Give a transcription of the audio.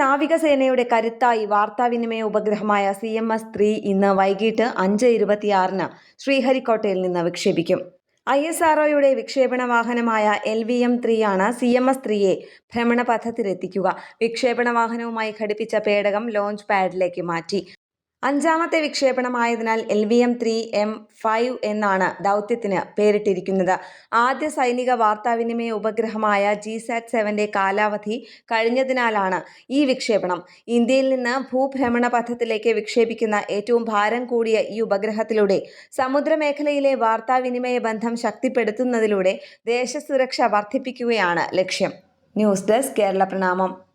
നാവികസേനയുടെ കരുത്തായി വാർത്താവിനിമയ ഉപഗ്രഹമായ സി എം എസ് ത്രീ ഇന്ന് വൈകിട്ട് അഞ്ച് ഇരുപത്തിയാറിന് ശ്രീഹരിക്കോട്ടയിൽ നിന്ന് വിക്ഷേപിക്കും. ഐ എസ് ആർഒയുടെ വിക്ഷേപണ വാഹനമായ എൽ വി എം ത്രീ ആണ് സി എം എസ് ത്രീയെ ഭ്രമണപഥത്തിലെത്തിക്കുക. വിക്ഷേപണ വാഹനവുമായി ഘടിപ്പിച്ച പേടകം ലോഞ്ച് പാഡിലേക്ക് മാറ്റി. അഞ്ചാമത്തെ വിക്ഷേപണമായതിനാൽ L V M three M five എന്നാണ് ദൗത്യത്തിന് പേരിട്ടിരിക്കുന്നത്. ആദ്യ സൈനിക വാർത്താവിനിമയ ഉപഗ്രഹമായ ജി സാറ്റ് സെവന്റെ കാലാവധി കഴിഞ്ഞതിനാലാണ് ഈ വിക്ഷേപണം. ഇന്ത്യയിൽ നിന്ന് ഭൂഭ്രമണ പഥത്തിലേക്ക് വിക്ഷേപിക്കുന്ന ഏറ്റവും ഭാരം കൂടിയ ഈ ഉപഗ്രഹത്തിലൂടെ സമുദ്രമേഖലയിലെ വാർത്താവിനിമയ ബന്ധം ശക്തിപ്പെടുത്തുന്നതിലൂടെ ദേശസുരക്ഷ വർദ്ധിപ്പിക്കുകയാണ് ലക്ഷ്യം. ന്യൂസ് ഡെസ്ക് കേരള പ്രണാമം.